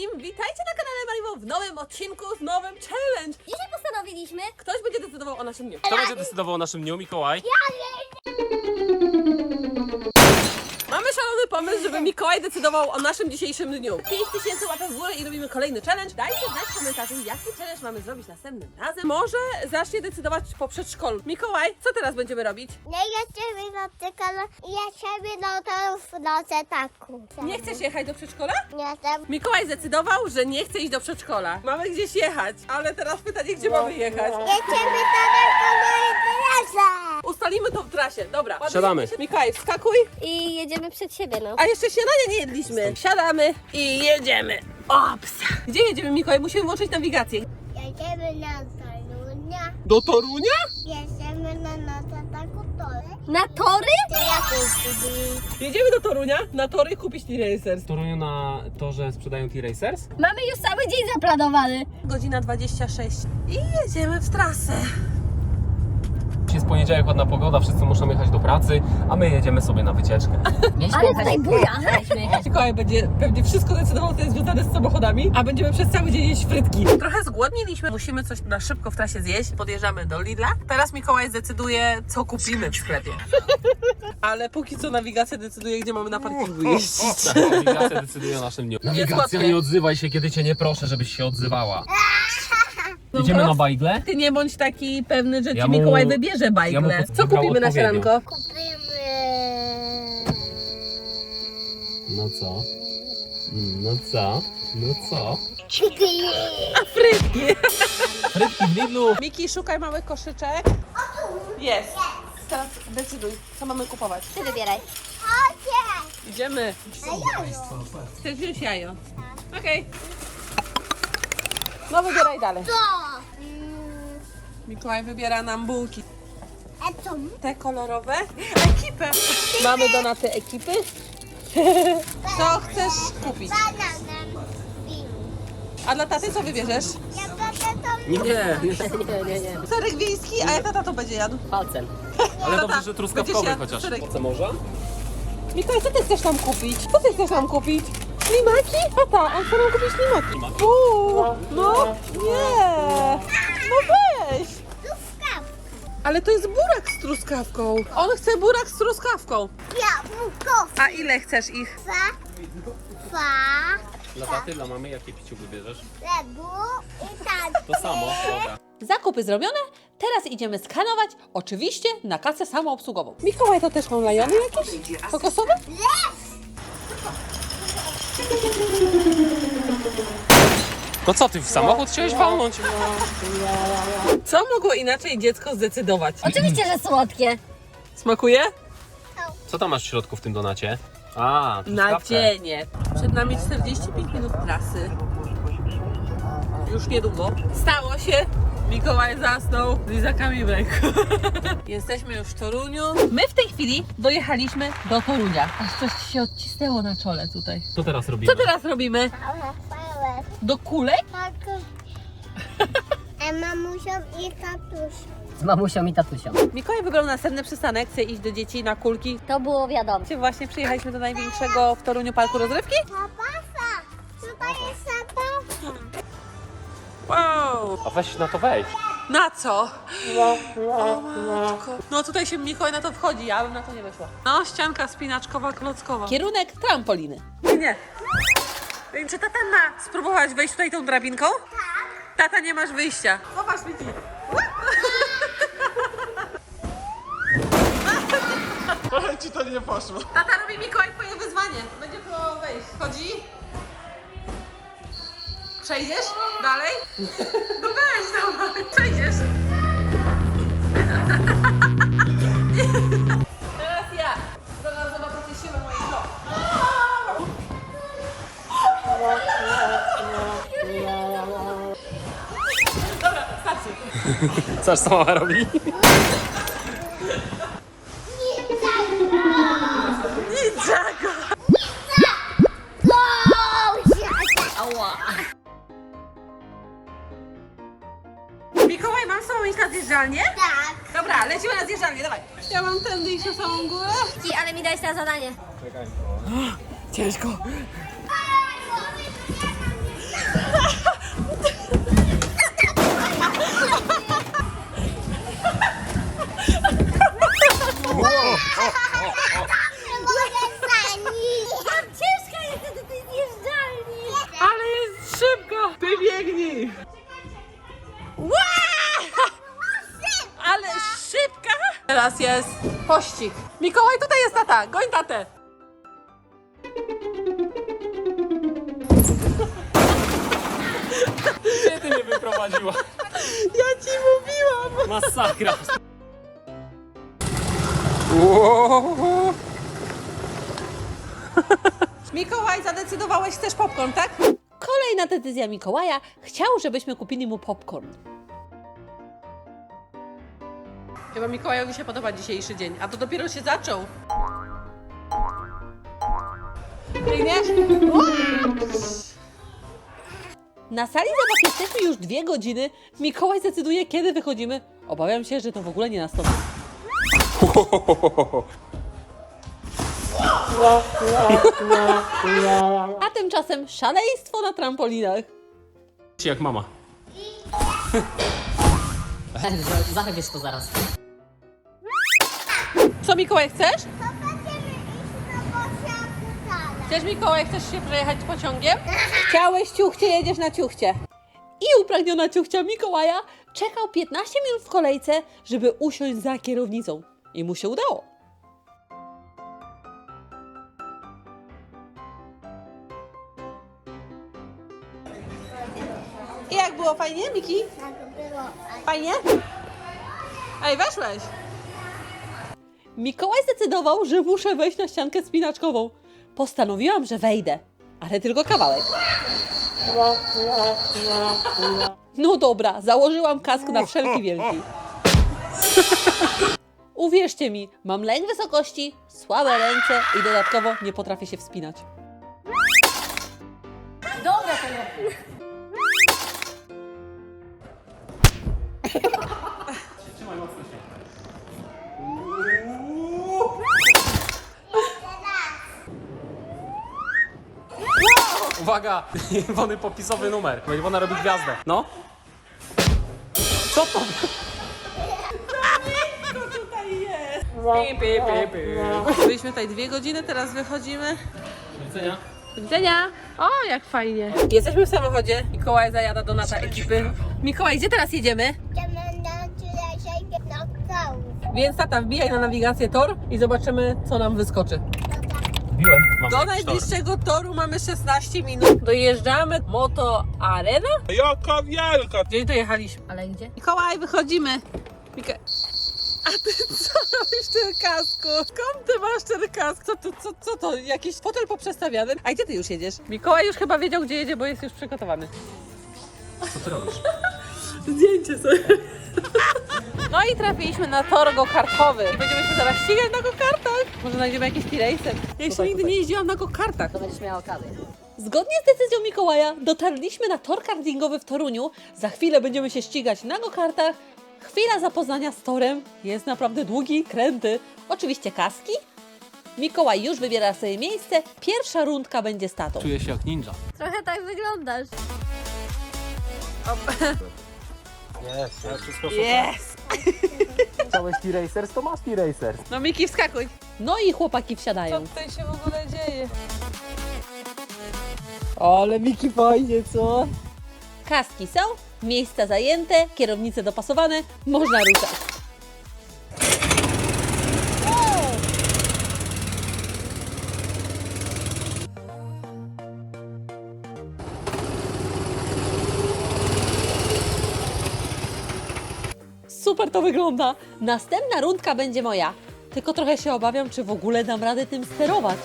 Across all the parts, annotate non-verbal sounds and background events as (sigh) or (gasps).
wszystkim! Witajcie na kanale Mariwo w nowym odcinku z nowym challenge! Dzisiaj postanowiliśmy, Ktoś będzie decydował o naszym dniu. Kto będzie decydował o naszym dniu, Mikołaj? Mamy pomysł, żeby Mikołaj decydował o naszym dzisiejszym dniu. 5000 łapek w górę i robimy kolejny challenge. Dajcie znać w komentarzu, jaki challenge mamy zrobić następnym razem. Może zacznie decydować po przedszkolu. Mikołaj, co teraz będziemy robić? nie jedziemy na tykale i jedziemy na to w nocy taku. Nie chcesz jechać do przedszkola? Nie chcę. Mikołaj zdecydował, że nie chce iść do przedszkola. Mamy gdzieś jechać, ale teraz pytanie, gdzie mamy jechać? Jedziemy daleko na imprezę. Ustalimy to w trasie. Dobra. ładujemy Siadamy. się. Mikołaj, wskakuj. I jedziemy przed siebie, no. A jeszcze śniadania nie jedliśmy. Siadamy i jedziemy. Ops. Gdzie jedziemy, Mikołaj? Musimy włączyć nawigację. Jedziemy na Torunia. Do Torunia? Jedziemy na nocy taku tory. Na tory? To study? Jedziemy do Torunia na tory kupić T-Racers. W Toruniu na torze sprzedają T-Racers? Mamy już cały dzień zaplanowany. Godzina 26 i jedziemy w trasę. Poniedziałek, ładna pogoda, wszyscy muszą jechać do pracy, a my jedziemy sobie na wycieczkę. Ale tutaj buja. Mikołaj będzie pewnie wszystko decydował, co jest związane z samochodami, a będziemy przez cały dzień jeść frytki. Trochę zgłodniliśmy, musimy coś na szybko w trasie zjeść. Podjeżdżamy do Lidla. Teraz Mikołaj zdecyduje, co kupimy w sklepie. (laughs) Ale póki co nawigacja decyduje, gdzie mamy na parkingu jeździć. Tak, nawigacja decyduje o naszym dniu. Nawigacja, nie odzywaj się, kiedy cię nie proszę, żebyś się odzywała. Idziemy na bajgle? Ty nie bądź taki pewny, że Ja ci mu- Mikołaj wybierze bajgle. ja mu pod- Co kupimy na odpowiednio. Kupimy. No co? Mm, No co? No co? Chicken. A frytki! Frytki w Lidlu! Miki, szukaj małych koszyczek. Jest. Teraz decyduj, co mamy kupować. Ty wybieraj. Chodźcie. Idziemy. Chcesz wziąć jajo? Okej. No wybieraj dalej. To. Mikołaj wybiera nam bułki. a co? Te kolorowe. Ekipę. Mamy donaty ekipy. (laughs) Co chcesz kupić? Bananem. A dla taty co wybierzesz? Ja będę to Nie, Serek wiejski, a ja tata to będzie jadł. palcem. (laughs) Ale Tata, dobrze, że truskawkowy chociaż. serek. Oce morza? Mikołaj, co ty chcesz nam kupić? Co ty chcesz nam kupić? Ślimaki? Tata, on chce nam kupić ślimaki. Uuu, no nie. No weź. truskawka. Ale to jest burak z truskawką. On chce burak z truskawką. Jabłko. A ile chcesz ich? Fa. Dla taty, dla mamy, jakie piciu wybierzesz? Lebu. I tak. To samo, dobra. Zakupy zrobione, teraz idziemy skanować, oczywiście na kasę samoobsługową. Mikołaj, to też mam lajony jakieś? Kokosowe? To co, ty w samochód chciałeś walnąć? Co mogło inaczej dziecko zdecydować? Oczywiście, że słodkie. Smakuje? Co tam masz w środku w tym donacie? A, Na truskawkę. dzień. Przed nami 45 minut trasy. Już niedługo. Stało się. Mikołaj zasnął z lizakami w ręku. (laughs) Jesteśmy już w Toruniu. My w tej chwili dojechaliśmy do Torunia. Aż coś ci się odcisnęło na czole tutaj. Co teraz robimy? Co teraz robimy? Małe. Do kulek? Tak. A mamusią i tatusią. Z mamusią i tatusią. Mikołaj wybrał następny przystanek, chce iść do dzieci na kulki. To było wiadomo. Gdzie właśnie przyjechaliśmy do największego w Toruniu parku rozrywki? Zapasa. Tutaj jest zapasa. Wow! A weź na to wejdź. Na co? O matko. No tutaj się Mikołaj na to wchodzi, ja bym na to nie weszła. No, ścianka spinaczkowa, klockowa. Kierunek trampoliny. Nie, Czy tata ma spróbować wejść tutaj tą drabinką? Tak. Tata, nie masz wyjścia. Zobacz, Miki. Trochę ci to nie poszło. Tata robi Mikołaj twoje wyzwanie. Będzie próbował wejść. Chodzi? Przejdziesz? Dalej? No weź, dawaj. Przejdziesz? Starczy. Co co mama robi? Ała. Mikołaj, mam sobą iść na zjeżdżalnię? Tak. Dobra, lecimy na zjeżdżalnię, dawaj. Ja mam tędy iść na samą górę. Ci, ale mi dałeś na zadanie. (gasps) Ciężko. Mogę Ale szybka! Teraz jest pościg. Mikołaj, tutaj jest tata. Goń tatę. Gdzie ty mnie wyprowadziła? Ja ci mówię mówiłam! Masakra. Mikołaj, zadecydowałeś, chcesz popcorn, tak? Kolejna decyzja Mikołaja chciał, żebyśmy kupili mu popcorn. Chyba Mikołajowi się podoba dzisiejszy dzień, a to dopiero się zaczął. Biegniesz? Na sali zabaw jesteśmy już dwie godziny. Mikołaj decyduje, kiedy wychodzimy. Obawiam się, że to w ogóle nie nastąpi. A tymczasem szaleństwo na trampolinach. Jak mama. (laughs) Zachwiesz to zaraz. Co Mikołaj chcesz? Chcesz Mikołaj, chcesz się przejechać pociągiem? Chciałeś ciuchcie, jedziesz na ciuchcie. I upragniona ciuchcia Mikołaja czekał 15 minut w kolejce, żeby usiąść za kierownicą. I mu się udało. I jak było fajnie, Miki? Tak było. Fajnie? Ej, weszłeś! Mikołaj zdecydował, że muszę wejść na ściankę spinaczkową. Postanowiłam, że wejdę, ale tylko kawałek. No dobra, założyłam kask na wszelki wielki. Uwierzcie mi, mam lęk wysokości, słabe ręce i dodatkowo nie potrafię się wspinać. Dobra, to Uwaga, (laughs) Iwony popisowy numer. Bo Iwona robi gwiazdę. No. Co to? (laughs) Pi, pi, pi, pi. Byliśmy tutaj dwie godziny, teraz wychodzimy. Do widzenia. Do widzenia! O, jak fajnie. Jesteśmy w samochodzie. Mikołaj zajada do nata ekipy. Mikołaj, gdzie teraz jedziemy? Więc tata, wbijaj na nawigację tor i zobaczymy, co nam wyskoczy. Mam Do jakiś tor. najbliższego toru mamy 16 minut. Dojeżdżamy Moto Arena. Jaka wielka! Gdzie dojechaliśmy? Ale gdzie? Mikołaj, wychodzimy. Mika... A ty co robisz w tym kasku? Skąd ty masz ten kask? Co to, co, co to? Jakiś fotel poprzestawiany? A gdzie ty już jedziesz? Mikołaj już chyba wiedział, gdzie jedzie, bo jest już przygotowany. Co ty robisz? (laughs) Zdjęcie sobie. (laughs) No i trafiliśmy na tor go-kartowy. Będziemy się zaraz ścigać na go-kartach. Może znajdziemy jakiś t-racer. Ja jeszcze nigdy nie jeździłam na go-kartach. To będziesz miała okazję. Zgodnie z decyzją Mikołaja dotarliśmy na tor kartingowy w Toruniu. Za chwilę będziemy się ścigać na go-kartach. Chwila zapoznania z torem. Jest naprawdę długi, kręty. Oczywiście kaski. Mikołaj już wybiera sobie miejsce. Pierwsza rundka będzie z tatą. Czuję się jak ninja. Trochę tak wyglądasz. (laughs) Jest, jest wszystko Yes! (laughs) Chciałeś T-Racers, to masz T-Racers. No Miki, wskakuj. No i chłopaki Co wsiadają. tutaj się w ogóle dzieje? Ale Miki fajnie, co? Kaski są, miejsca zajęte, kierownice dopasowane, można ruszać. To wygląda. Następna rundka będzie moja. Tylko trochę się obawiam, czy w ogóle dam radę tym sterować.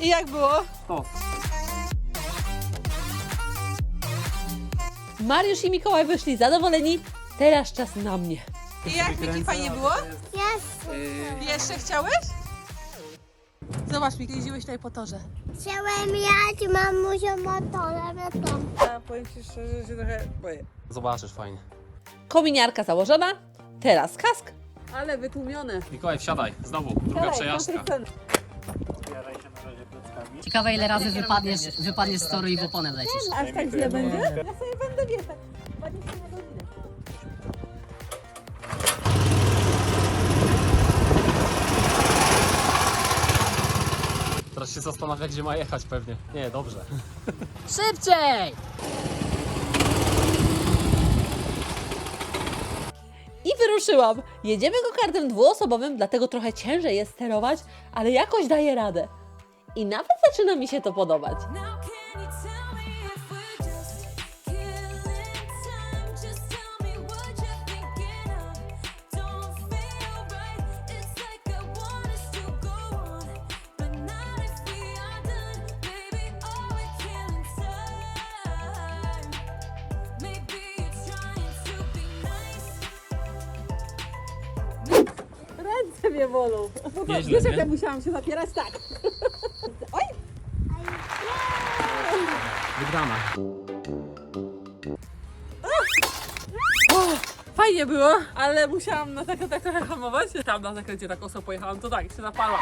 I jak było? O, Mariusz i Mikołaj wyszli zadowoleni. Teraz czas na mnie. I jak Miki fajnie było? Jest. Jeszcze chciałeś? Zobacz, Miki, jeździłeś tutaj po torze. Chciałem jechać mamusią motorem, ale to Ja powiem Ci szczerze, że się trochę boję. zobaczysz fajnie. Kominiarka założona. Teraz kask. Ale wytłumione. Mikołaj, wsiadaj. Znowu, druga przejażdżka. Ciekawe ile razy wypadniesz, wypadniesz z toru i w oponę wlecisz. Aż tak źle będzie? Ja sobie będę wieszać. 20 na godzinę. Teraz się zastanawia, gdzie ma jechać pewnie. Nie, dobrze. (laughs) Szybciej! I wyruszyłam. Jedziemy go kartem dwuosobowym, dlatego trochę ciężej jest sterować, ale jakoś daje radę. I nawet zaczyna mi się to podobać. Bolą. Nieźle, Wiesz, jak nie? ja musiałam się zapierać? Tak. (laughs) Oj! Wygrana. Fajnie było, ale musiałam na tak, tak trochę hamować. Tam na zakręcie tak oso pojechałam, to tak, się naparła.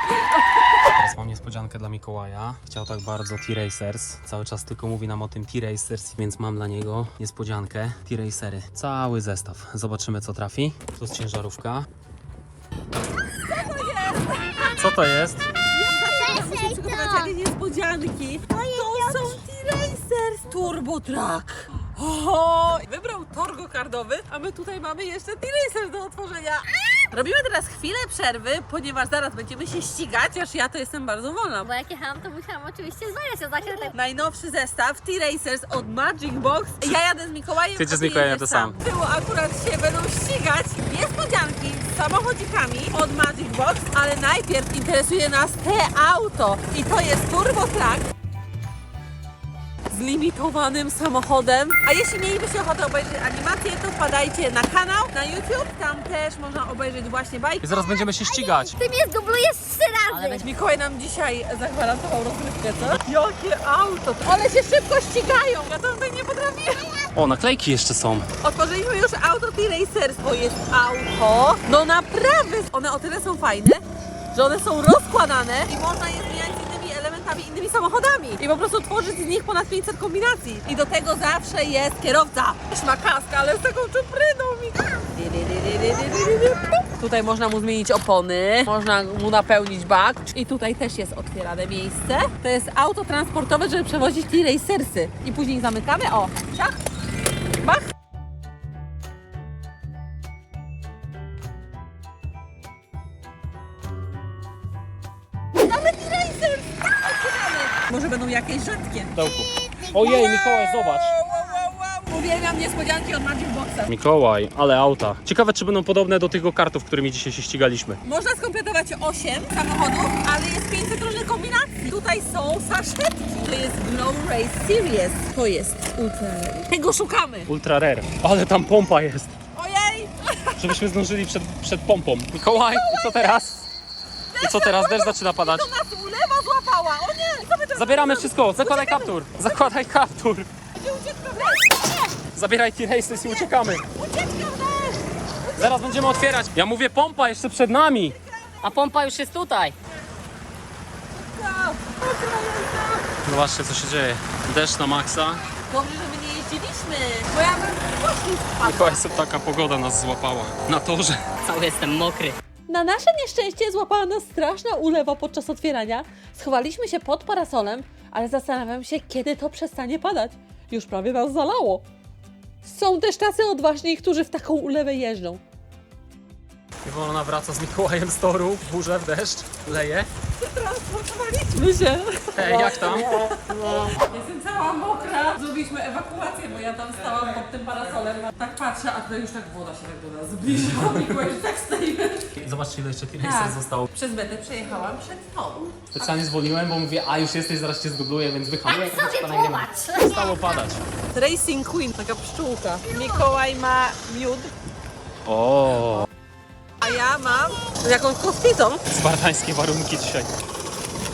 Teraz mam niespodziankę dla Mikołaja. Chciał tak bardzo T-Racers. Cały czas tylko mówi nam o tym T-Racers, więc mam dla niego niespodziankę. T-Racery. Cały zestaw. Zobaczymy co trafi. Tu jest ciężarówka. Co to jest? Przesej Przygotować to! jakieś niespodzianki. To są T-Racers Turbo Track. O, wybrał tor go-kardowy, a my tutaj mamy jeszcze T-Racers do otworzenia. Robimy teraz chwilę przerwy, ponieważ zaraz będziemy się ścigać, aż ja to jestem bardzo wolna. Bo jak jechałam, to musiałam oczywiście zwalniać o zakrętek. Najnowszy zestaw T-Racers od Magic Box. Ja jadę z Mikołajem. Ty jedziesz z Mikołajem, jedziesz ja to sam. Tyłu akurat się będą ścigać niespodzianki z samochodzikami od Magic Box, ale najpierw interesuje nas te auto. I to jest Turbo Track z limitowanym samochodem. A jeśli mielibyście ochotę obejrzeć animację, to wpadajcie na kanał na YouTube. Tam też można obejrzeć właśnie bajki. I zaraz będziemy się ścigać. Ty mnie zdublujesz trzy Ale razy! Mikołaj nam dzisiaj zagwarantował rozrywkę, co? Jakie auto! One się szybko ścigają! Ja to bym nie potrafiła! O, naklejki jeszcze są. Otworzyliśmy już auto T-Racers, to jest auto. No naprawdę! One o tyle są fajne, że one są rozkładane i można je z innymi samochodami. I po prostu tworzyć z nich ponad 500 kombinacji. I do tego zawsze jest kierowca. Też ma kask, ale z taką czupryną. mi- Tutaj można mu zmienić opony, można mu napełnić bak i tutaj też jest otwierane miejsce. To jest auto transportowe, żeby przewozić T-Racersy. I później zamykamy, o, ciach, bach. Rzadkie. Dołku. Ojej, Mikołaj, zobacz. Uwielbiam niespodzianki od Magic Boxa. Mikołaj, ale auta. Ciekawe, czy będą podobne do tych kartów, którymi dzisiaj się ścigaliśmy. Można skompletować 8 samochodów, ale jest 500 różnych kombinacji. Tutaj są saszetki. To jest Glow Race Series. To jest Ultra Rare. Tego szukamy. Ultra rare. Ale tam pompa jest. Ojej! Żebyśmy zdążyli przed, przed pompą. Mikołaj, i co teraz? I co teraz? Deszcz zaczyna padać. To nas ulewa złapała. O nie! Co my teraz Zabieramy wszystko. Zakładaj kaptur. Zakładaj kaptur. Będzie ucieczka w. Zabieraj i uciekamy. Ucieczka w deszcz. Zaraz będziemy otwierać. Ja mówię pompa jeszcze przed nami. A pompa już jest tutaj. Zobaczcie, co się dzieje. Deszcz na maksa. Dobrze, że my nie jeździliśmy. Bo ja bym poszli spadła. Sobie taka pogoda nas złapała. Na torze. Cały jestem mokry. Na nasze nieszczęście złapała nas straszna ulewa podczas otwierania. Schowaliśmy się pod parasolem, ale zastanawiam się, kiedy to przestanie padać. Już prawie nas zalało. Są też tacy odważni, którzy w taką ulewę jeżdżą. Iwona wraca z Mikołajem z toru. W burze, w deszcz. Leje. My się. Ej, jak tam? Jestem cała mokra. Zrobiliśmy ewakuację, bo ja tam stałam pod tym parasolem. Tak patrzę, a tutaj już tak woda się tak do nas zbliża. (laughs) Mikołaj, że tak stoimy. Zobaczcie, ile jeszcze Tak. T-Races zostało. Przez metę przejechałam przed tą. Specjalnie zwolniłem, bo mówię, a już jesteś, zaraz cię zdubluję, więc wyhamuję. Tak sobie popatrz! Stało padać. Racing Queen, taka pszczółka. Mikołaj ma miód, O, a ja mam jakąś kostnicą. spartańskie warunki dzisiaj.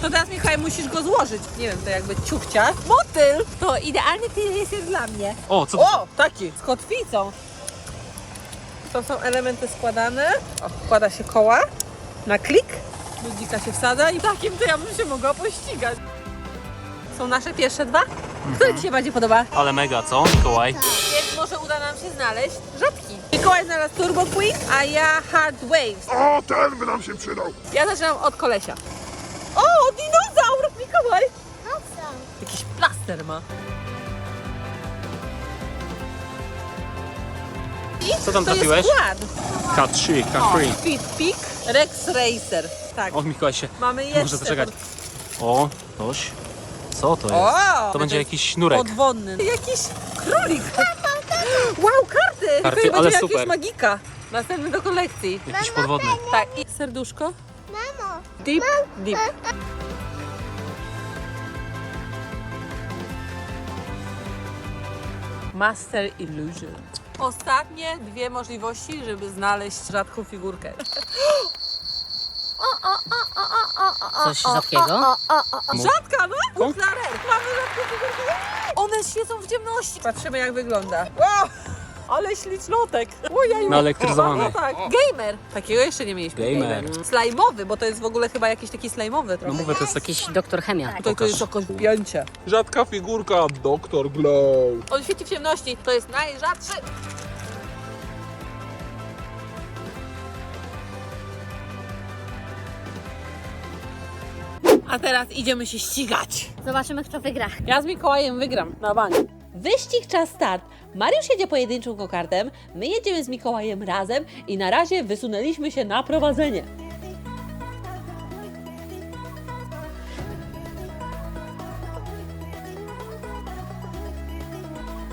To teraz Mikołaj musisz go złożyć. Nie wiem, to jakby ciuchcia. Motyl! To idealny jest jest dla mnie. O, co to? O, taki, z kotwicą. To są elementy składane. O, wkłada się koła na klik Ludzika się wsadza i takim to ja bym się mogła pościgać. Są nasze pierwsze dwa? (laughs) Który Ci się bardziej podoba? Ale mega, co Mikołaj? Może uda nam się znaleźć rzadki. Mikołaj znalazł Turbo Quick, a ja Hard Waves. O, ten by nam się przydał. Ja zaczynam od kolesia. O, dinozaur! Mikołaj! Awesome. Jakiś plaster ma. Co tam To jest trafiłeś? skład. K3, K3. Speed Peak Rex Racer. Tak, O, Mikołaj się mamy jeszcze. może zaczekać. O, coś. Co to jest? O! To będzie jakiś sznurek. Podwodny. Jakiś królik. Karty! To ale będzie super. jakiś magika. Następny do kolekcji. Jakiś podwodny. Tak, i serduszko. Mamo. Deep, deep. Master Illusion. Ostatnie dwie możliwości, żeby znaleźć rzadką figurkę. Coś rzadkiego? Rzadka, no? Ultra rare. Mamy rzadką figurkę. One świecą w ciemności. Patrzymy jak wygląda. Wow! Ale ślicznotek. Ojej. Naelektryzowany. No tak. Gamer. Takiego jeszcze nie mieliśmy. Gamer. Slajmowy, bo to jest w ogóle chyba jakiś taki slajmowy No trochę. mówię, to jest jakiś... Doktor chemia. Tutaj to jest jakoś pięcie. Rzadka figurka, Doktor Glow. On świeci w ciemności. To jest najrzadszy. A teraz idziemy się ścigać. Zobaczymy, kto wygra. Ja z Mikołajem wygram na bank. Wyścig czas start. Mariusz jedzie pojedynczym kokartem, my jedziemy z Mikołajem razem i na razie wysunęliśmy się na prowadzenie.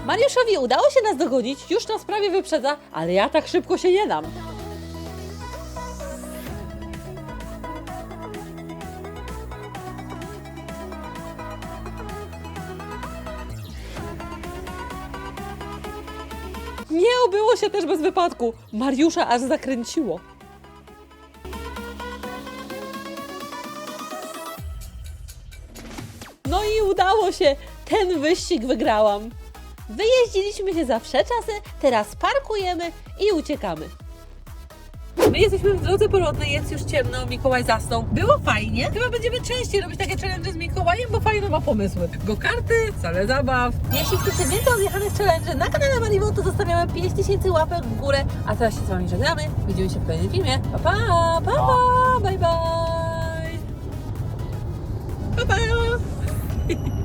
Mariuszowi udało się nas dogonić, już nas prawie wyprzedza, ale ja tak szybko się nie dam. Się też bez wypadku. Mariusza aż zakręciło. No i udało się. Ten wyścig wygrałam. Wyjeździliśmy się za wsze czasy, teraz parkujemy i uciekamy. My jesteśmy w drodze porodnej, jest już ciemno, Mikołaj zasnął. Było fajnie. Chyba będziemy częściej robić takie challenge z Mikołajem, bo fajne ma pomysły. Go karty, sale zabaw. Jeśli chcecie więcej odjechanych challenge na kanale Mariwo, to zostawiamy 5000 łapek w górę. A teraz się z Wami żegnamy. Widzimy się w kolejnym filmie. Pa, pa, pa, pa, bye, bye. Pa, pa. (laughs)